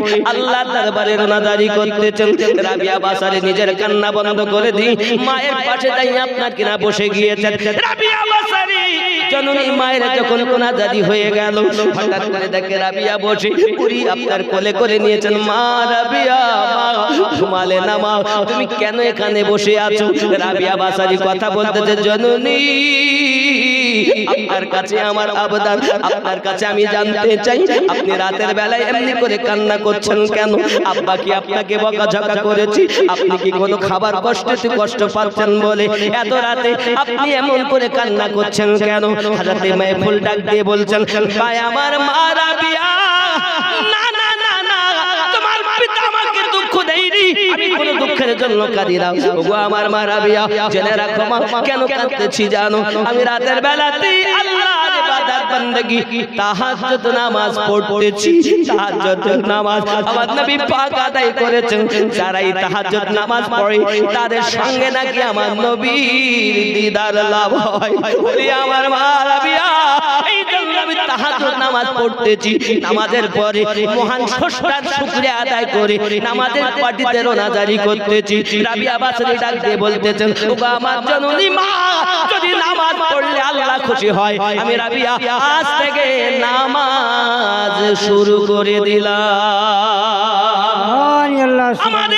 পড়ে আল্লাহ দরবারে রোনাদারি করতেছেন। রাবিয়া বাসারে নিজের কান্না বন্ধ করে দি মায়ের পাশে তাই আপনার কিনা বসে গিয়েছেন। রাবিয়া বাসারি, জননী মায়ের যখন কোনাদারি হয়ে গেল, হঠাৎ করে দেখে রাবিয়া বসে পুরি আপনার কোলে করে নিয়েছেন। মা রাবিয়া, মা, ঘুমালে না মা, তুমি কেন এখানে বসে আছো? রাবিয়া বাসারি কথা বলতেছে, জননী আপনার কাছে আমার আবদার, আপনার কাছে আমি জানতে চাই, আপনি রাতের বেলায় এমনি করে কান্না করছেন কেন? আব্বা কি আপনাকে বকাঝকা করেছি? আপনি কি কোনো খাবার কষ্টে কষ্ট পাচ্ছেন বলে? এত রাতে আপনি এমন করে কান্না করছেন কেন? হাজাতে মায়ে ফুল ডাক দিয়ে বলছেন, ভাই, আমার মা রাবিয়া। আমি কোনো দুঃখের জন্য কাঁদি না ওগো আমার মা রাবিয়া জেনে রাখো মা, কেন কাঁদতেছি জানো? আমি রাতের বেলাতে আল্লাহর ইবাদত, বান্দেগি, তাহাজ্জুদ নামাজ পড়তেছি, তাহাজ্জুদ নামাজ আমার নবী পাক আদায় করেছেন। যারা তাহাজ্জুদ নামাজ পড়ে, তাদের সঙ্গে নাকি আমার নবীর দিদার লাভ হয়। বলি, আমার মা রাবিয়া তাহাজ্জুদ নামাজ পড়তেছি। নামাজের পরে মহান স্রষ্টার শুকরিয়া আদায় করে নামাজের পাটিতে রোনাজারি করতেছি। রাবিয়া বাসরি ডাক দিয়ে বলতেছেন ওগো আমার জননী মা যদি নামাজ পড়লে আল্লাহ খুশি হয় আমি রাবিয়া আজ থেকে নামাজ শুরু করে দিলাম। আমাদের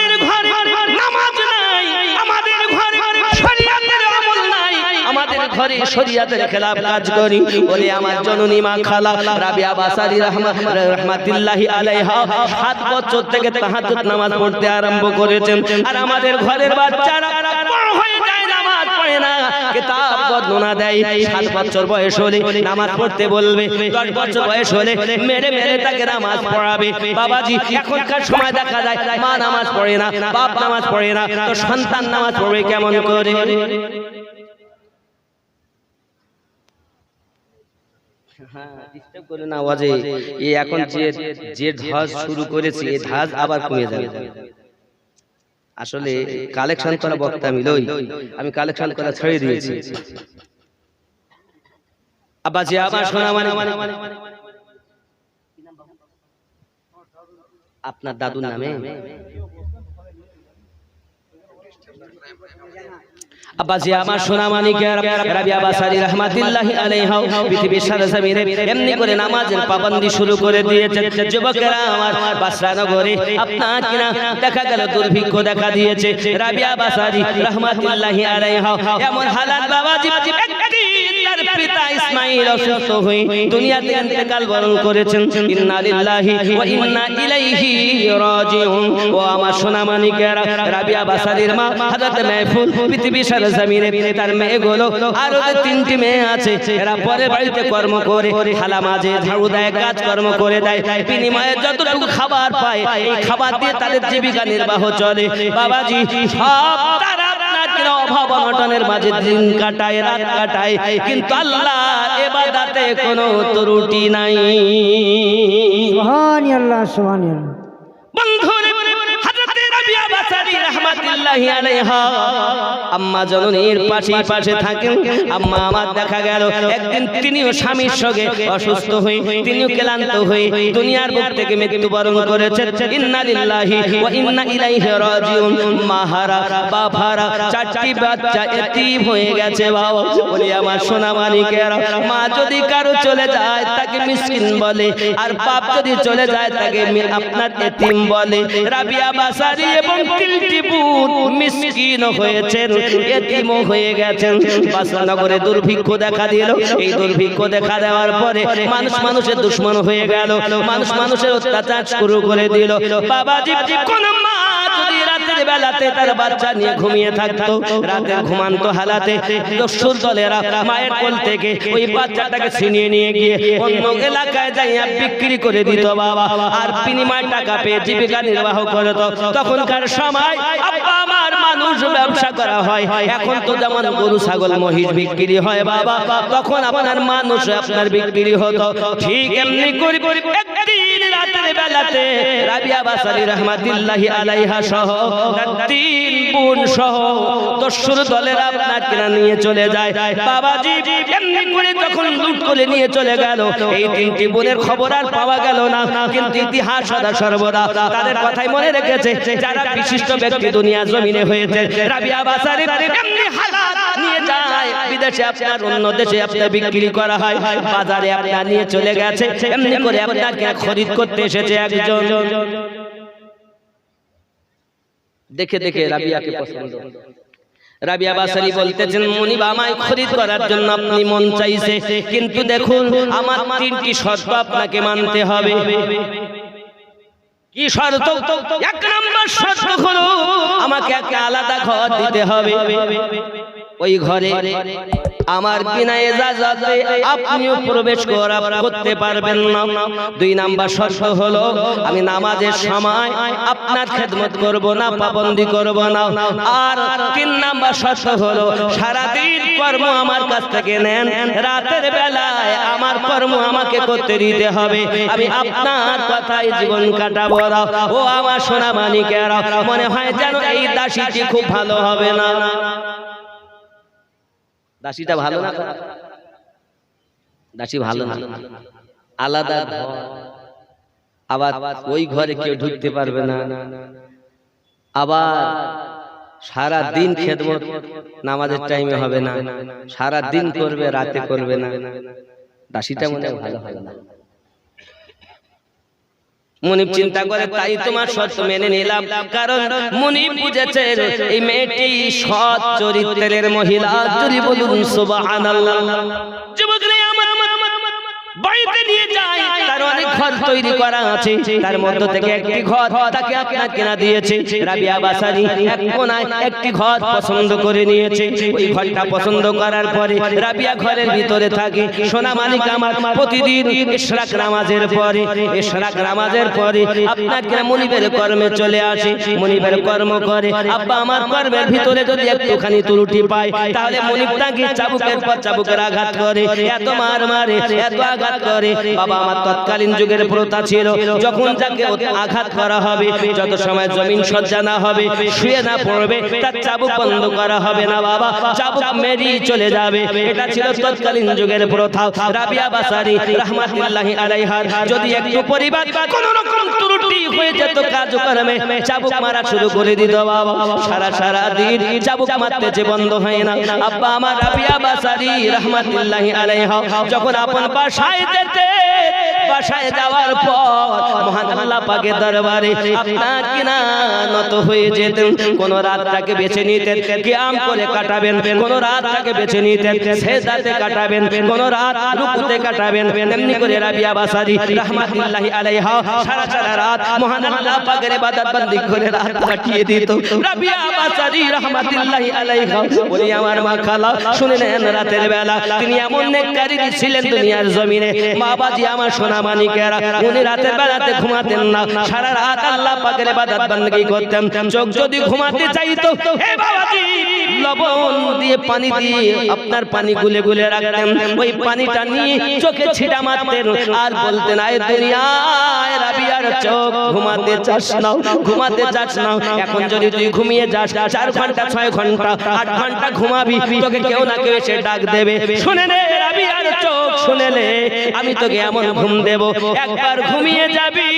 ঘরে শরিয়াতের খেলাফ কাজ করি। বলে আমার জননী মা খালা রাবিয়া বাসারি রহমত রহমাতুল্লাহি আলাইহা। সাত বছর থেকে তাহাজ্জুদ নামাজ পড়তে আরম্ভ করেছেন। আর আমাদের ঘরের বাচ্চারা বড় হয়ে যায় নামাজ পড়ে না। কিতাব বর্ণনা দেয় সাত বছর বয়স হলে নামাজ পড়তে বলবে। দশ বছর বয়স হলে মেরে মেরে তাকে নামাজ পড়াবে। বাবাজি এখনকার সময় দেখা যায় মা নামাজ পড়ে না বাপ নামাজ পড়ে না। তো সন্তান নামাজ পড়বে কেমন করে? Disturb না আওয়াজে। এই এখন যে যে ধাজ শুরু করেছে এই ধাজ আবার কমে যাবে। আসলে কালেকশন করা বক্তা আমি লই আমি কালেকশন করা ছেড়ে দিয়েছি। আব্বাজি আবার শোনা মানে আপনার দাদুর নামে? আব্বাজি আমার সোনা মানিকের রাবিয়া বাসারি রহমাতুল্লাহি আলাইহা, পৃথিবীর সারা জমিনে এমনি করে নামাজের পাবন্দি শুরু করে দিয়েছেন। যুবকেরা, আমার বাসরা নগরে, আপনার কিনা দেখা গেল, দুর্ভিক্ষ দেখা দিয়েছে। রাবিয়া বাসারি রহমাতুল্লাহি আলাইহা, এমন হালাত বাবাজি একদিন তার পিতা ইসমাইল অসুস্থ হয়ে দুনিয়াতে ইন্তেকাল বরণ করেছেন। ইন্না লিল্লাহি ওয়া ইন্না ইলাইহি রাজিউন। ও আমার সোনা মানিকেরা রাবিয়া বাসারির মা, হযরত মাহফুল পৃথিবী সারা জমিনে তার মেয়েগুলো আরও তিনটি মেয়ে আছে। এরা পরে বাড়িতে কর্ম করে, খালা মাঝে ঝাড়ু দেয় কাজ কর্ম করে দেয়। বিনিময়ে যতটুকু খাবার পায়, এই খাবার দিয়ে তাদের জীবিকা নির্বাহ চলে। বাবাজি, সব তারা আপনার অভাব মাঝে দিন কাটায় রাত কাটায়। কিন্তু আল্লাহ এবাদাতে কোনো ত্রুটি নাই। সুবহান আল্লাহ সুবহান আল্লাহ বন্ধুরে হযরত রাবিয়া বাসারি রাহমাতুল্লাহি আলাইহা। আম্মা জননীর পাশে পাশে থাকেন। আম্মা আমার দেখা গেল, একদিন তিনিও স্বামীর সঙ্গে অসুস্থ হয়ে, তিনিও ক্লান্ত হয়ে দুনিয়ার বুক থেকে মৃত্যুবরণ করেছেন। ইন্না লিল্লাহি ওয়া ইন্না ইলাইহি রাজিউন। মাহারা বাবারা চারটি বাচ্চা এতিম হয়ে গেছে বাবা। বলি, আমার সোনা মানিকেরা মা যদি কারও চলে যায়, তাকে মিসকিন বলে। আর বাপ যদি চলে যায়, তাকে আপনার এতিম বলে। রাবিয়া বাসারি এবং তিলটি পুত মিসকিন হয়েছেন। এতিমও হয়ে গেছেন। বাসনগরে দুর্ভিক্ষ দেখা দিল। এই দুর্ভিক্ষ দেখা দেওয়ার পরে মানুষ মানুষের দুশ্মন হয়ে গেল। মানুষ মানুষের অত্যাচার শুরু করে দিল। বাবাজি কোন মা যদি রাতের বেলাতে তার বাচ্চা নিয়ে ঘুমিয়ে থাকতো। রাতে ঘুমান্ত হালাতে দস্যুর দলেরা মায়ের কোল থেকে ওই বাচ্চাটাকে ছিনিয়ে নিয়ে গিয়ে অন্য এলাকায় যাইয়া বিক্রি করে দিত বাবা। আর বিনিময় টাকা পেয়ে জীবিকা নির্বাহ তখনকার সময় আমার মানুষ ব্যবসা করা হয়। এখন তো যেমন গরু, ছাগল, মহিষ বিক্রি হয় বাবা। তখন আপনার মানুষ আপনার বিক্রি হতো। ঠিক এমনি রাতের বেলাতে রাবিয়া বাসারি রহমাতুল্লাহি আলাইহা সহ তিন বোন সহ দস্যুর দলের আপনার কিনা নিয়ে চলে যায়। বাবাজি এমনি করে যখন লুট করে নিয়ে চলে গেল, এই তিনটি বোনের খবর আর পাওয়া গেল না। কিন্তু ইতিহাস সদা সর্বদা তাদের কথাই মনে রেখেছে, যারা বিশিষ্ট ব্যক্তি দুনিয়া জমিনে হয়েছে। রাবিয়া বাসারি এমনি হালাত নিয়ে যায়, বিদেশে আপনার অন্য দেশে আপনার বিক্রি করা হয়, বাজারে আপনার নিয়ে চলে গেছে, এমনি করে আপনাকে খরিদ করতে এসেছে একজন। দেখে দেখে রাবিয়াকে পছন্দ। কিন্তু দেখুন, আমার তিনটি শর্ত আপনাকে মানতে হবে। কি শর্ত? এক নম্বর শর্ত হলো, আমাকে আলাদা ঘর দিতে হবে। ওই ঘরে আমার বিনা এজাজতে আপনিও প্রবেশ করা করতে পারবেন না। দুই নাম্বার শর্ত হলো, আমি নামাজের সময় আপনার খেদমত করব না, পাবন্দি করব না। আর তিন নাম্বার শর্ত হলো, সারাদিন কর্ম আমার কাছ থেকে নেন, রাতের বেলায় আমার কর্ম আমাকে করতে দিতে হবে। আমি আপনার কথাই জীবন কাটাবো। ও আমার সোনা মানিকেরা মনে হয় যেন এই দাসীটি খুব ভালো হবে না। দাসীটা ভালো না দাসী ভালো না। আলাদা ঘর। আবার ওই ঘরে কেউ ঢুকতে পারবে না। আবার সারা দিন খেদমত। নামাজের টাইমে হবে না। সারা দিন করবে রাতে করবে না। দাসীটা মনে হয় ভালো হবে না। মনিব চিন্তা করে তাই তোমার সত্য মেনে নিলাম। কারণ মনিব বুঝেছে এই মেয়েটি সৎ চরিত্রের মহিলা। যদি বলুন সুবহানাল্লাহ। ঘর তৈরি করা আছে। তার মধ্য থেকে একটি ঘর তাকে আপনার কেনা দিয়েছে। রাবিয়া বাসারি এক কোনায় একটি ঘর পছন্দ করে নিয়েছে। ওই ঘরটা পছন্দ করার পরে রাবিয়া ঘরের ভিতরে থাকে। সোনা মালিক আমার প্রতিদিন ইশরাক নামাজের পরে ইশরাক নামাজের পরে আপনার কেনা মনিবের কর্মে চলে আসে। মনিবের কর্ম করে, আব্বা, আমার কর্মের ভিতরে যদি একটুখানি ত্রুটি পায়, তাহলে মনিব তাকে চাবুকের পর চাবুকের আঘাত করে, এত মার মারে, এত আঘাত করে। বাবা আমার তৎকালীন যুগের প্রথা ছিল, যখন যাকে আঘাত করা হবে, যত সময় জমিন সজ্জা না হবে, শুয়ে না পড়বে, তার চাবুক বন্ধ করা হবে না বাবা, চাবুক মেরি চলে যাবে। এটা ছিল তৎকালীন যুগের প্রথা। রাবিয়া বাসারি রহমাতুল্লাহি আলাইহার যদি একটু পরিবার কোন রকম ত্রুটি হয়ে যেত কাজকর্মে চাবুক মারা শুরু করে দিত বাবা। সারা সারা দিন চাবুক মারতেছে বন্ধ হয় না। আব্বা আমার রাবিয়া বাসারি রহমাতুল্লাহি আলাইহা, যখন আপন বাসায় যেতে বাসায় যাওয়ার পর মহান আল্লাহ পাকের দরবারে আপনার কিনা নত হয়ে যেতেন। কোন রাতটাকে বেছে নিতেন, কিয়াম করে কাটাবেন। কোন রাতটাকে বেছে নিতেন, সেজদাতে কাটাবেন। কোন রাত রুকুতে কাটাবেন। এমনি করে রাবিয়া বাসারি রাহমাতুল্লাহি আলাইহা সারা সারা রাত মহান আল্লাহ পাকের ইবাদত বন্দি করে রাত কাটিয়ে দিত। রাবিয়া বাসারি রাহমাতুল্লাহি আলাইহা বলি, আমার মা খালা, শুনে নেন রাতের বেলা। তিনি এমন নেককারী ছিলেন দুনিয়ার জমিনে। মা বাজি আমার সোনা ঘুমাতে আপনার পানি গুলে গুলে রাখতেন। ওই পানিটা নিয়ে চোখে ছিটা মারতেন। আর বলতেন চোখ, ঘুমাতে চাস না, ঘুমাতে চাস না। এখন যদি তুই ঘুমিয়ে যাস, চার ঘণ্টা, ছয় ঘণ্টা, আট ঘণ্টা ঘুমাবি, তোকে কেউ না কেউ এসে ডাক দেবে। শুনে চোখ। শুনে নে আমি তোকে এমন ঘুম দেব একবার ঘুমিয়ে যাবি।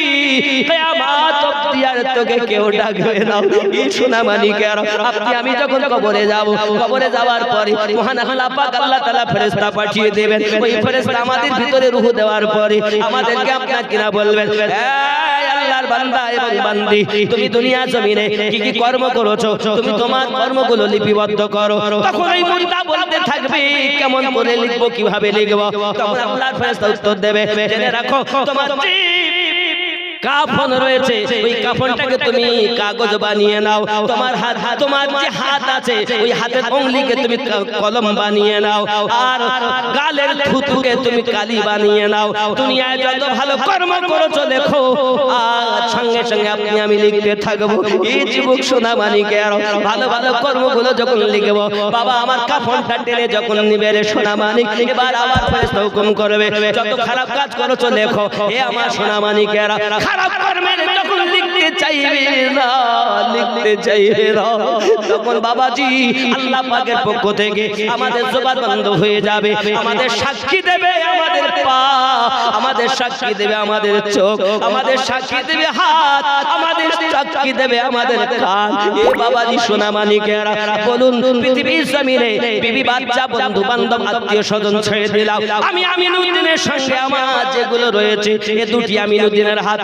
আমার আর তোকে কেউ ডাকবে না। শোনা সোনা মানিকের আপনি আমি যখন কবরে যাব কবরে যাওয়ার পরে মহান আল্লাহ পাক আল্লাহ তাআলা ফেরেশতা পাঠিয়ে দেবেন। ওই ফেরেশতা আমাদের ভিতরে রূহ দেওয়ার পরে আমাদেরকে আপনার কিনা বলবেন বান্দা এবং বান্দি, তুমি দুনিয়া জমিনে কি কি কর্ম করেছ? তুমি তোমার কর্মগুলো লিপিবদ্ধ করো। তখন ওই মুর্দা বলতে থাকবে, কেমন করে লিখব, কীভাবে লিখব? তখন আল্লাহর ফেরেশতা উত্তর দেবে, জেনে রাখো, তোমার কাফন রয়েছে। ওই কাফনটাকে তুমি কাগজ বানিয়ে নাও। তোমার হাত তোমার যে হাত আছে ওই হাতের অঙ্গলিকে তুমি কলম বানিয়ে নাও। আর গালের থুতুকে তুমি কালি বানিয়ে নাও। দুনিয়ায় যত ভালো কর্ম করেছ দেখো আর সঙ্গে সঙ্গে আপনি আমি লিখতে থাকব। এই যুবক সোনা মানিকে আরও ভালো ভালো কর্মগুলো যখন লিখব বাবা আমার কাফনটা টেনে যখন নিবে রে সোনা মানিক এবার আমার ফেরেশতা হুকুম করবে যত খারাপ কাজ করেছ লেখো এ আমার সোনা মানিকেরা খারাপ কর্মের যখন লিখতে বাবাজি সোনা মানিকেরা বলুন, পৃথিবীর জমিনে বিবি বাচ্চা বন্ধু বান্ধব আত্মীয় স্বজন ছেড়ে দিলাম। আমি আমার যেগুলো রয়েছে, এ দুটি আমিনুদ্দিনের হাত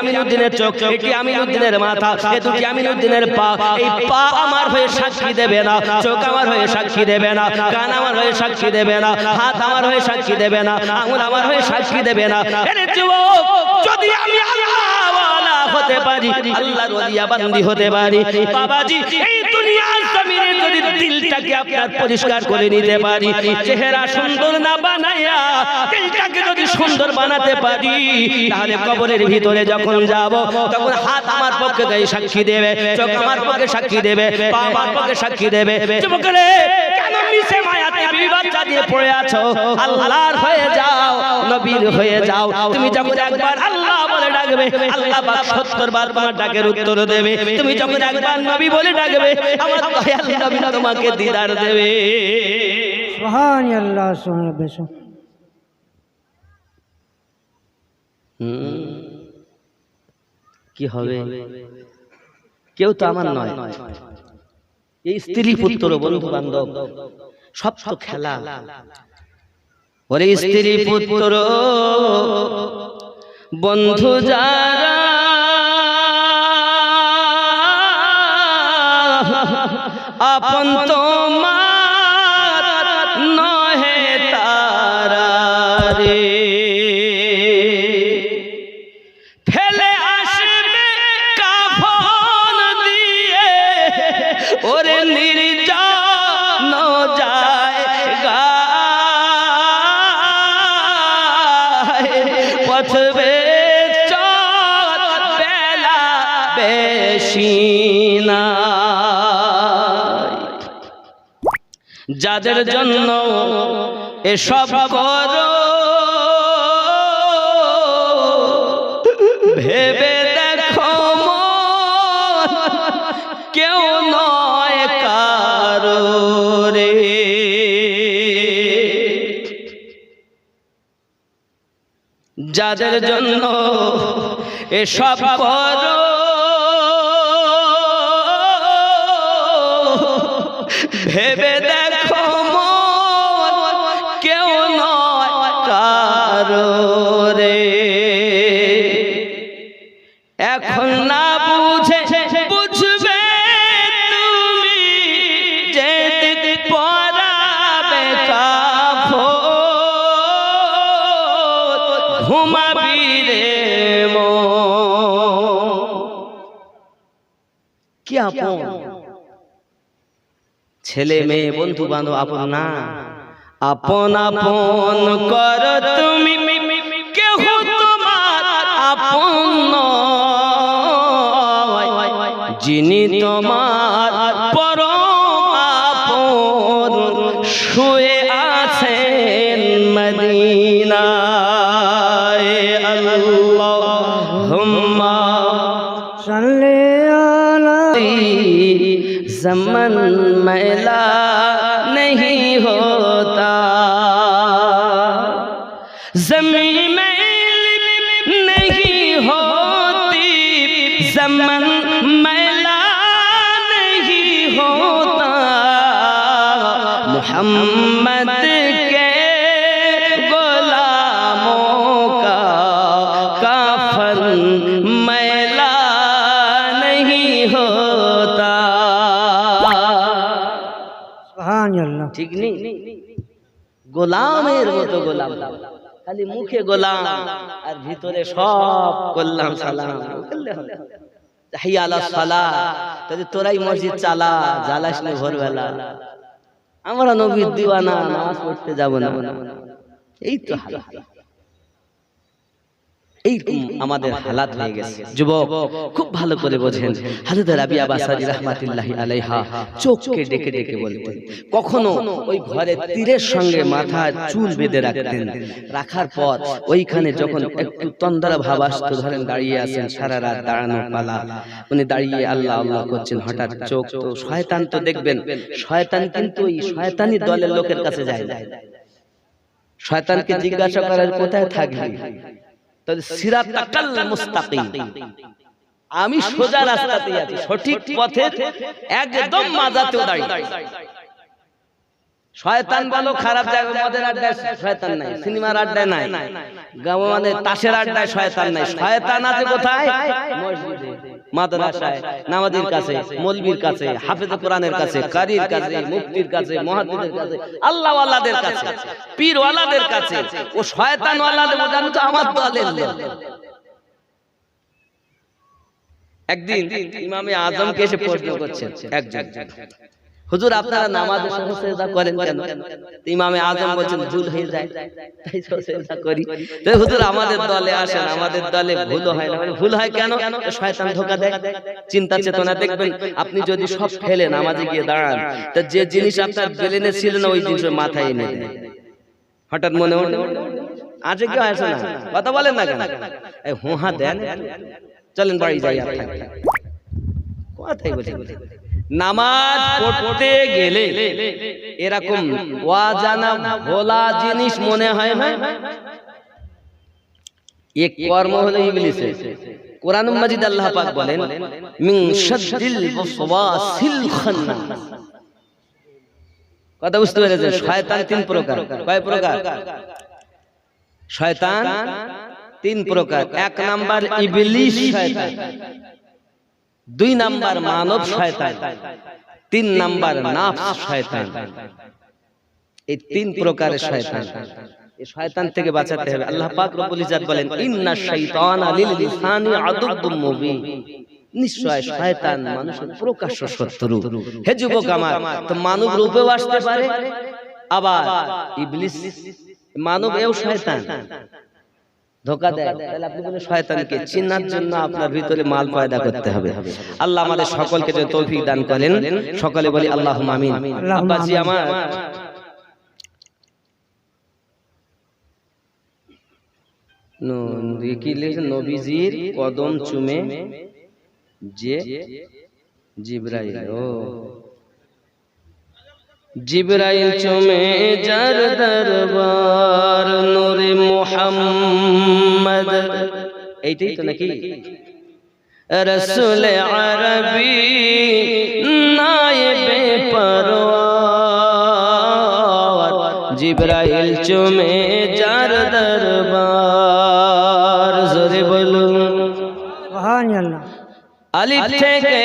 আমিনুদ্দিনের চোখ, এটি আমিনুদ্দিনের মাথা, এ দুটি আমিনুদ্দিনের পা, এই পা আমার হয়ে সাক্ষী দেবে না, চোখ আমার হয়ে সাক্ষী দেবে না, কান আমার হয়ে সাক্ষী দেবে না, হাত আমার হয়ে সাক্ষী দেবে না, আঙুল আমার হয়ে সাক্ষী দেবে না। যদি আমি আল্লাহওয়ালা হতে পারি আল্লাহর ওলিয়া বান্দি হতে পারি। বাবাজি, এই দুনিয়ার জমিনে দিলটাকে আপনার পরিষ্কার করে নিতে পারি। চেহারা সুন্দর না বানাইয়া দিলটাকে যদি সুন্দর বানাতে পারি, তাহলে কবরের ভিতরে যখন যাব, তখন হাত আমার পক্ষে সাক্ষী দেবে, চোখ আমার পক্ষে সাক্ষী দেবে, পা আমার পক্ষে সাক্ষী দেবে। যুবকরে বিবি বাচ্চা দিয়ে পড়ে আছো আল্লাহর হয়ে যাও নবীর হয়ে যাও। তুমি যখন একবার আল্লাহ বলে ডাকবে আল্লাহ পাক 70 বার তোমার ডাকের উত্তর দেবে। তুমি যখন একবার নবী বলে ডাকবে আমার দয়াল নবী তোমাকে দিদার দেবে। সুবহান আল্লাহ সুবহান বেশ হুম। কি হবে? কেউ তো আমার নয়। এই স্ত্রী পুত্র বন্ধু বান্ধব সব তো খেলা। ওরে স্ত্রী পুত্র বন্ধু যারা আপন তোমার যাদের জন্য এসব করো, ভেবে দেখো কেউ নয় কারও রে। যাদের জন্য এসব করো, ভেবে আপন। ছেলে মেয়ে বন্ধু বান্ধব আপন না। আপন আপন কর তুমি। যিনি তোমার আপন, শুয়ে ঠিক নেই। গোলামের মতো গোলাম। খালি মুখে গোলাম আর ভিতরে সব করলাম সালাম। আলা তোরাই মসজিদ চালা, জ্বালাস না ভোরবেলা। আমরা নবীর দিওয়ানা, নামাজ পড়তে যাব না। এই তো হাল। এইরকম আমাদের হালাত হয়ে গেছে। যুবক, খুব ভালো করে বোঝেন। হাজরত রহমাতুল্লাহি আলাইহা চোখকে ডেকে ডেকে বলতেন, কখনো ওই তীরের সঙ্গে মাথা চুল বেঁধে রাখতেন রাখার পর ওইখানে যখন একটু তন্দ্রা ভাব আসতো, ধরেন দাঁড়িয়ে আছেন সারা রাত দাঁড়ানো পালা। উনি দাঁড়িয়ে আল্লাহ আল্লাহ করছেন, হঠাৎ চোখ তো শয়তান তো দেখবেন। শয়তান কিন্তু ওই শয়তানি দলের লোকের কাছে যায় শয়তানকে জিজ্ঞাসা করার কোথায় থাকবি? তাহলে সিরাতাকাল মুস্তাকিম। আমি সোজা রাস্তাতে আছি। সঠিক পথে একদম মাজাতে দাঁড়িয়ে শয়তান বলো খারাপ জায়গায় মদের আড্ডায় শয়তান নাই। সিনেমার আড্ডায় নাই। গ্রামের মানে তাসের আড্ডায় শয়তান নাই। শয়তান আছে কোথায়? মসজিদে। মাদ্রাসায় নামাজির কাছে মলবির কাছে হাফেজ কোরআনের কাছে কারির কাছে মুফতির কাছে মুহাদ্দিসের কাছে আল্লাহ ওয়ালাদের কাছে পীর ওয়ালাদের কাছে ও শয়তান ওয়ালাদের জানো তো আমার দলের লোক। একদিন ইমামে আজমকে এসে প্রশ্ন করছেন একজন। হুজুর, আপনারা নামাজে সহজেদা করেন কেন? ইমামে আজম বলছেন, ভুল হয়ে যায়। তাই সহজেদা করি। তো হুজুর, আমাদের দলে আসেন, আমাদের দলে ভুল হয় না। ভুল হয় কেন? শয়তান ধোকা দেয়। চিন্তা চেতনা দেখবেন, আপনি যদি সব ফেলে নামাজে গিয়ে দাঁড়ান, তা যে জিনিস আপনার বেলেনে ছিল না, ওই জিনিস মাথায় এনে দেয়। হঠাৎ মনে মনে আছে কেউ আসে না? কথা বলেন না কেন? এই হুহা দেন। চলেন বাড়ি যাই। কথাই বলছি। নামাজ পড়তে গেলে এরকম ওয়াজানা ভোলা জিনিস মনে হয় না এক কর্ম হলো ইবলিসের। কোরআন মাজিদ আল্লাহ পাক বলেন, মিন শাদ্দিল ওয়াসওয়াসিল খান্নাস কথা বুঝতে পেরেছেন? শয়তান তিন প্রকার। কয় প্রকার? শয়তান তিন প্রকার। এক নাম্বার ইবলিস শয়তান। দুই নাম্বার মানব শয়তান, তিন নাম্বার নাফস শয়তান। এই তিন প্রকারের শয়তান। এই শয়তান থেকে বাঁচাতে হবে। আল্লাহ পাক রব্বুল ইজ্জত বলেন, ইন্না শাইতানা লিল ইনসানি আদুব্বুম মুবিন। নিশ্চয় শয়তান মানুষের প্রকাশ্য শত্রু। হে যুবক আমার, তো মানব রূপেও আসতে পারে, আবার ইবলিস মানব এও শয়তান। ধোকা দেয়। তাহলে আপনি শয়তানকে চিনার জন্য আপনার ভিতরে মাল পয়দা করতে হবে। আল্লাহ আমাদের সকলকে যে তৌফিক দান করেন সকলে বলি আল্লাহ আমিন। আব্বাজি আমার? নবীজির কদম চুমে যে জিব্রাইল। ও। জিব্রাইল চুমে যার দরবার নূরে মুহাম্মদ। এইটাই তো নাকি? রসুল আরবি নায়েবে পরওয়ার। জিব্রাইল চুমে যার দরবার জোরে বলুন। সুবহান আল্লাহ আলিফ থেকে